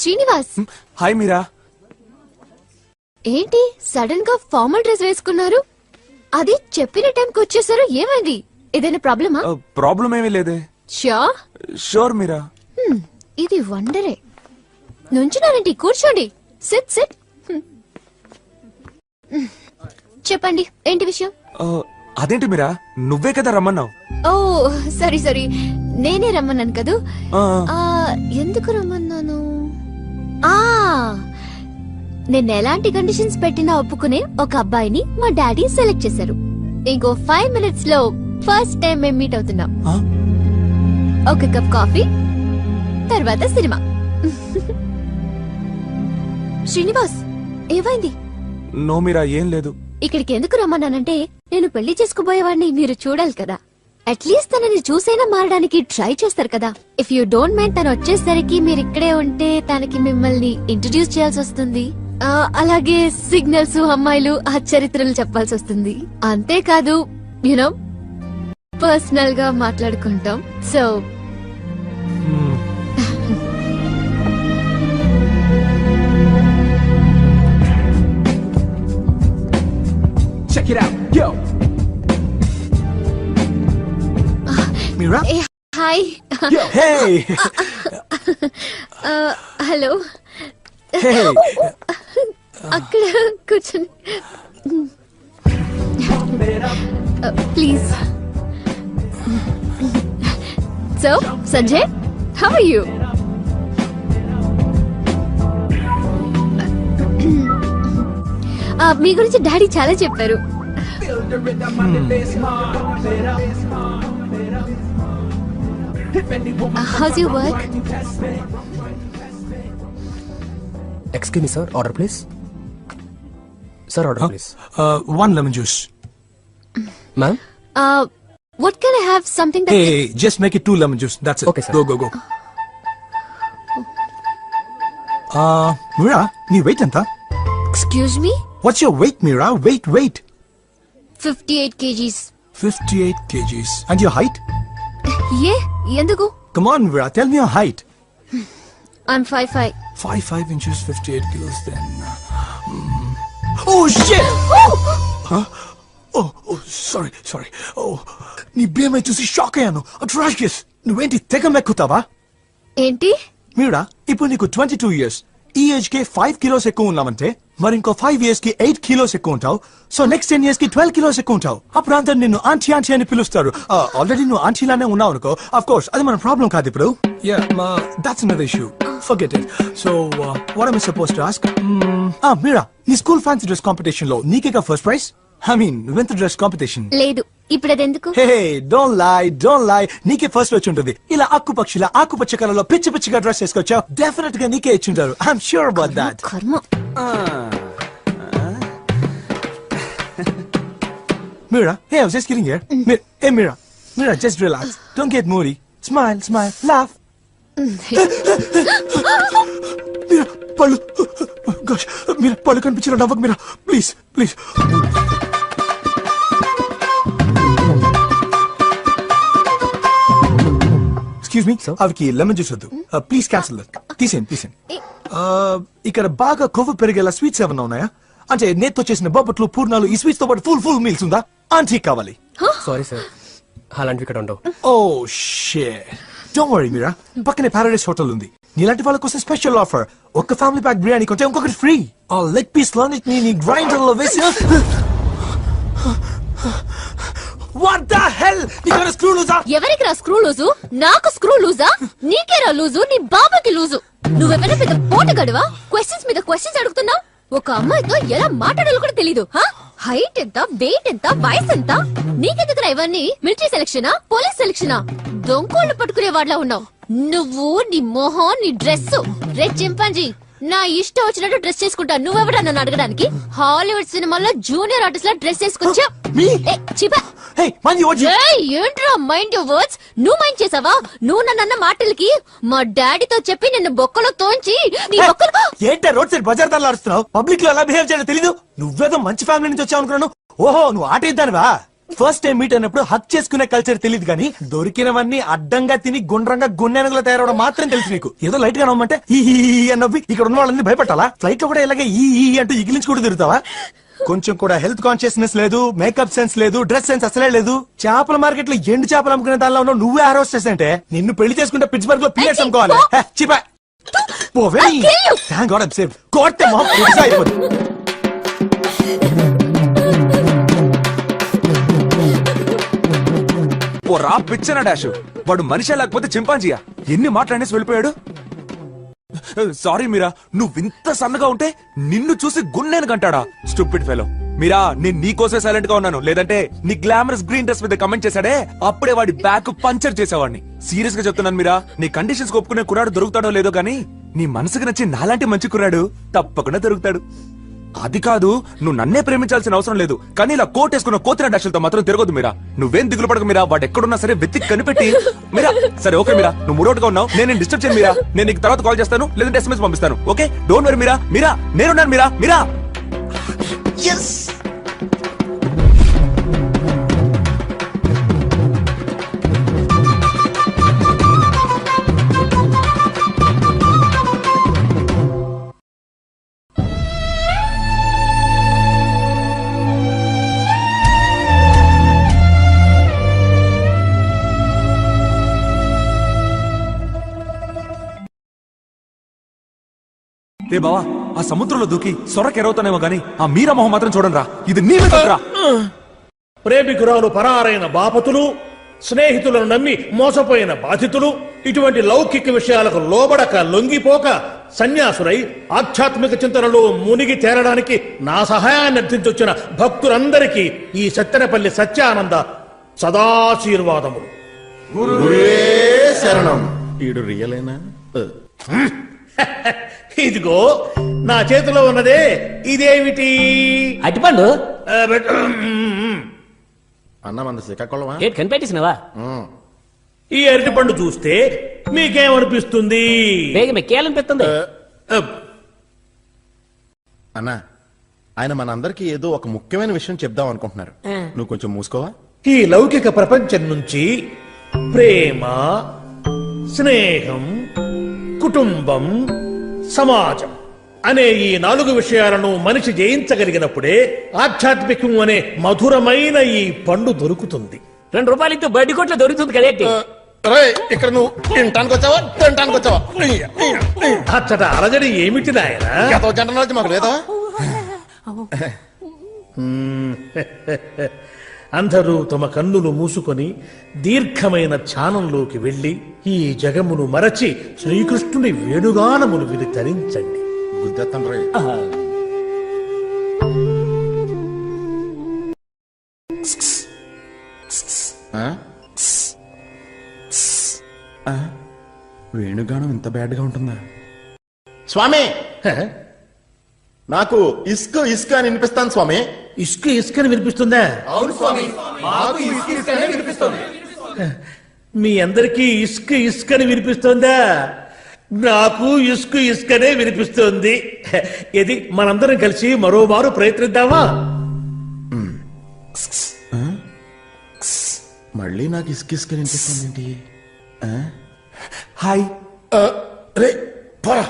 Srinivas. Hi మీరా. ఏంటి సడన్గా formal dress వేసుకున్నారు? అది చెప్పిన టైంకి వచ్చేసారు ఏమైంది? ఏదైనా ప్రాబ్లమా? ప్రాబ్లం ఏమీ లేదే. షా? షూర్ మీరా. ఇది వండరే. నుంచున్నారండి కూర్చోండి. Sit sit. చెప్పండి ఏంటి విషయం? అదేంటి మీరా? నువ్వే కదా రమ్మన్నావు. ఓ సరీ సరీ. నేనే రమ్మన్నాను కదూ? ఎందుకు రమ్మన్నాను నేను ఎలాంటి కండిషన్స్ పెట్టినా ఒప్పుకునే ఒక అబ్బాయిని మా డాడీ సెలెక్ట్ చేశారు. ఇంకో ఫైవ్ మినిట్స్లో ఫస్ట్ టైం మేము మీట్ అవుతున్నాం? ఒక కప్ కాఫీ తర్వాత సినిమా శ్రీనివాస్ ఏమైంది? నో మీరా ఏం లేదు. ఇక్కడికి ఎందుకు రమ్మన్నానంటే నేను పెళ్ళి చేసుకోబోయేవాడిని మీరు చూడాలి కదా. అట్లీస్ట్ తనని చూసైనా మారడానికి ట్రై చేస్తారు కదా. ఇఫ్ యూ డోంట్ మైండ్ తను వచ్చేసరికి మీరు ఇక్కడే ఉంటే తనకి మిమ్మల్ని ఇంట్రడ్యూస్ చేయాల్సి వస్తుంది. అలాగే సిగ్నల్స్ అమ్మాయిలు ఆ చరిత్రలు చెప్పాల్సి వస్తుంది అంతేకాదు యునో పర్సనల్గా మాట్లాడుకుంటాం so. Check it out, yo. Mira? Hi Yo. Hey! Hello! అక్కడ కూర్చొని. Please so Sanjay how are you మీ గురించి డాడీ చాలా చెప్పారు. Feel the rhythm Excuse me, sir. Order, please. Sir, order, huh? please. Uh, one lemon juice. Ma'am? Uh, what can I have? Something that... Hey, just make it two lemon juice. That's it. Okay, sir. Go, go, go. Uh, Mira, nee weight anta? Excuse me? What's your weight, Mira? Weight, weight. 58 kgs. 58 kgs. And your height? Yeah, yenduku? Come on, Mira, tell me your height. I'm 5'5". Five, five. 5, 5 inches, 58 kilos then. Hmm. Oh, shit! Huh? Oh, oh, sorry, sorry. Oh, నీ BMI చూసి shock అయ్యాను atrocious నువ్వేంటి తెగ మెక్కుతావా ఏంటి మీరా ఇప్పుడు నీకు twenty two years ఈ ఏజ్కి ఫైవ్ కిలోస్ ఎక్కువ ఉన్నామంటే మరి ఇంకో ఫైవ్ ఇయర్స్కి ఎయిట్ కిలోస్ ఎక్కువ ఉంటావు సో నెక్స్ట్ టెన్ ఇయర్స్కి ట్వెల్వ్ కిలోస్ ఎక్కువ ఉంటావు అప్పుడు అందరు నిన్ను ఆంటీ ఆంటీ అని పిలుస్తారు ఆల్రెడీ నువ్వు ఆంటీలానే ఉన్నావు అనుకో అఫ్ కోర్స్ అది మన ప్రాబ్లం కాదు ఇప్పుడు that's another issue forget it so what I suppose to ask Meera నీ స్కూల్ ఫ్యాన్సీ డ్రెస్ కాంపిటీషన్లో నీకేగా first prize I mean winter dress competition లేదు ఇప్పుడు అది ఎందుకు hey don't lie don't lie నీకే ఫస్ట్ వచ్చి ఉంటుంది. ఇలా ఆకుపక్షిల ఆకుపచ్చ కలర్లో పిచ్చి పిచ్చిగా డ్రెస్ వేసుకొచ్చావు. డెఫినెట్గా నీకే ఇచ్చి ఉంటారు I'm sure about that karma. Meera hey I was just kidding here Meera Meera just relax don't get moody smile smile laugh Meera పళ్ళు. గోష్ మీరా పళ్ళు కనిపించిన నవ్వకు Meera. Please please. Excuse me అవికి lemon juice వద్దు. Please cancel తీసేయండి తీసేయండి. Uh, ఇక్కడ బాగా కొవ్వు పెరిగేలా స్వీట్స్ ఏమన్నా ఉన్నాయా? అంటే నేత్తో చేసిన బొబ్బట్లు పూర్ణాలు ఈ స్వీట్స్తో పాటు ఫుల్ ఫుల్ మీల్స్ ఉందా? ఆంటీ కావాలి. Sorry, sir. అలాంటివి ఇక్కడ ఉండవు. ఓ షే డోంట్ వరీ మీరా పక్కనే ప్యారడైస్ హోటల్ ఉంది. నీలాంటి వాళ్ళ కోసం స్పెషల్ ఆఫర్ ఒక్క ఫ్యామిలీ ప్యాక్ బిర్యానీ కొంటే ఇంకొకటి ఫ్రీ ఆ లెగ్ పీస్లోని నీ గ్రైండర్లో వేసి వాట్ ద హెల్ నీకు స్క్రూ లూజా ఎవరికి రా స్క్రూ లూజు నాకు స్క్రూ లూజా నీకే రా లూజు నీ బాబాకి లూజు నువ్వెవరైనా పెద్ద పోట గడువా క్వశ్చన్స్ మీద క్వశ్చన్స్ అడుగుతున్నావు? ఒక అమ్మాయితో ఎలా మాట్లాడాలో కూడా తెలీదు హైట్ ఎంత వెయిట్ ఎంత వయసు ఎంత? నీకెందుకురా ఇవన్నీ? మిలిటరీ సెలక్షనా పోలీస్ సెలక్షనా దొంకోళ్ళు పట్టుకునే వాళ్ళ ఉన్నావు. నువ్వు నీ మొహం నీ డ్రెస్ రే చింపాంజీ నా ఇష్టం వచ్చినట్టు డ్రెస్ చేసుకుంటా. నువ్వెవడా నన్ను అడగడానికి? హాలీవుడ్ సినిమాలో జూనియర్ ఆర్టిస్ట్ లా డ్రెస్ చేసుకొచ్చా హే ఏయ్, ఏంట్రా మైండ్ యువర్ వర్డ్స్ నువ్వు మైండ్ చేసావా? నువ్వు నన్న మాటలకి మా డాడీతో చెప్పి నిన్ను బొక్కలో తోంచి నీ బొక్కలు ఏంటే రోడ్ సైడ్ బజార్ దానిలో అరుస్తున్నావు? పబ్లిక్లో ఎలా బిహేవ్ చేయాలో తెలీదు. నువ్వేదో మంచి ఫ్యామిలీ నుంచి వచ్చావు అనుకున్నాను. ఓహో నువ్వు ఆట ఇద్దానివా ఫస్ట్ టైం మీట్ అయినప్పుడు హక్ చేసుకునే కల్చర్ తెలియదు కానీ దొరికినవన్నీ అడ్డంగా తిని గుండ్రంగా గున్నెనగలో తయారవడం మాత్రం తెలుసు నీకు. ఏదో లైట్గా నమ్మంటే ఈ ఈ ఈ అని నవ్వి ఇక్కడ ఉన్న వాళ్ళని భయపెట్టాలా? ఫ్లైట్లో కూడా ఇలాగే ఈ ఈ అంటూ ఇగిలించుకుంటూ తిరుగుతావా? కొంచెం కూడా హెల్త్ కాన్షియస్నెస్ లేదు మేకప్ సెన్స్ లేదు డ్రెస్ సెన్స్ అసలే లేదు. చేపల మార్కెట్లో ఎండు చేపలు అమ్ముకునే దానిలో ఉన్నావు నువ్వే ఆరోస్ అంటే నిన్ను పెళ్ళి చేసుకుంటే పిట్స్బర్గ్లో పిల్లర్స్ అమ్ముకోవాలి. హే, చిపా. పోవే kill you. Thank god I'm save కోట్టే మొహం పిజ్జా అయిపోతుంది ఓ రా పిచ్చన డాష్. వాడు మనిషి లేకపోతే చింపాంజీయా? ఎన్ని మాట్లాడేసి వెళ్ళిపోయాడు? సారీ మీరా నువ్వు ఇంత సన్నగా ఉంటే నిన్ను చూసి గున్నేను కంటాడా? Stupid fellow. మీరా నేను నీకోసే సైలెంట్గా ఉన్నాను. లేదంటే నీ గ్లామరస్ గ్రీన్ డ్రెస్ మీద కమెంట్ చేశాడే? అప్పుడే వాడి బ్యాక్ పంచర్ చేసేవాడిని. సీరియస్గా చెప్తున్నాను మీరా నీ కండిషన్స్ ఒప్పుకునే కురాడు దొరుకుతాడో లేదో కానీ నీ మనసుకు నచ్చి నాలాంటి మంచి కురాడు తప్పకుండా దొరుకుతాడు. అది కాదు నువ్వు నన్నే ప్రేమించాల్సిన అవసరం లేదు. కానీ ఇలా కోట్ వేసుకున్న కోతిన డాషులతో మాత్రం తిరగదు మీరా. నువ్వేం దిగులు పడక మీరా. వాడు ఎక్కడున్నా సరే వెతికి కనిపెట్టి. మీరా సరే ఓకే మీరా. నువ్వు మూడోటిగా ఉన్నావు. నేను డిస్టర్బ్ చేయను మీరా. నేను నీకు తర్వాత కాల్ చేస్తాను లేదంటే ఎస్ఎంఎస్ పంపిస్తాను. Okay? Don't worry Meera. Meera నేనున్నాను మీరా. మీరా. రే బావా ఆ సముద్రంలో దూకి సొరకెరవుతానేమో గానీ ఆ మీరా మొహం మాత్రం చూడండి రా ఇది నీ. ప్రేమికురాలు పరారైన బాపతులు స్నేహితులను నమ్మి మోసపోయిన బాధితులు ఇటువంటి లౌకిక విషయాలకు లోబడక లొంగిపోక సన్యాసులై ఆధ్యాత్మిక చింతనలో మునిగి తేరడానికి నా సహాయాన్ని అర్థించొచ్చిన భక్తులందరికీ ఈ సత్తెనపల్లి సత్యానంద సదాశీర్వాదములు. శరణం. ఈడు రియలేనా ఇదిగో నా చేతిలో ఉన్నదే ఇదేమిటి? బెట్- అన్న మన శ్రీకాకుళమా? ఏంటి కనిపెట్టేసినవా ఈ అరటిపండు చూస్తే మీకేమనిపిస్తుంది? మెక్కేయాలనిపిస్తుంది అబ్, అన్న ఆయన మనందరికి ఏదో ఒక ముఖ్యమైన విషయం చెప్దాం అనుకుంటున్నారు. నువ్వు కొంచెం మూసుకోవా? ఈ లౌకిక ప్రపంచం నుంచి ప్రేమ స్నేహం కుటుంబం సమాజం అనే ఈ నాలుగు విషయాలను మనిషి జయించగలిగినప్పుడే ఆధ్యాత్మికం అనే మధురమైన ఈ పండు దొరుకుతుంది. రెండు రూపాయలు ఇస్తే బడ్డీ కొట్లో దొరుకుతుంది కదేంటి ఇక్కడ నువ్వు తినటానికి వచ్చావా? తినటానికి వచ్చావా? అచ్చట అలజడి ఏమిటి నాయన? ఎంతో జంట మాకు లేదా? అందరూ తమ కన్నులు మూసుకొని దీర్ఘమైన ధ్యానంలోకి వెళ్ళి ఈ జగమును మరచి శ్రీకృష్ణుని వేణుగానమును విని? ఆ? వేణుగానం ఇంత బ్యాడ్గా ఉంటుందా స్వామి? నాకు ఇసుక ఇసుక అని వినిపిస్తాను స్వామి ఇసుక ఇసుకని వినిపిస్తుందా? అవును స్వామి. మాకు ఇసుక వినిపిస్తుంది. మీ అందరికీ ఇసుక ఇసుకని వినిపిస్తుందా? నాకు ఇసుక ఇసుకనే వినిపిస్తుంది. ఇది మనందరం కలిసి మరోమారు ప్రయత్నిద్దామా? మళ్ళీ నాకు ఇసుక ఇసుక వినిపిస్తుంది ఏంటి? హాయ్. రే పోరా.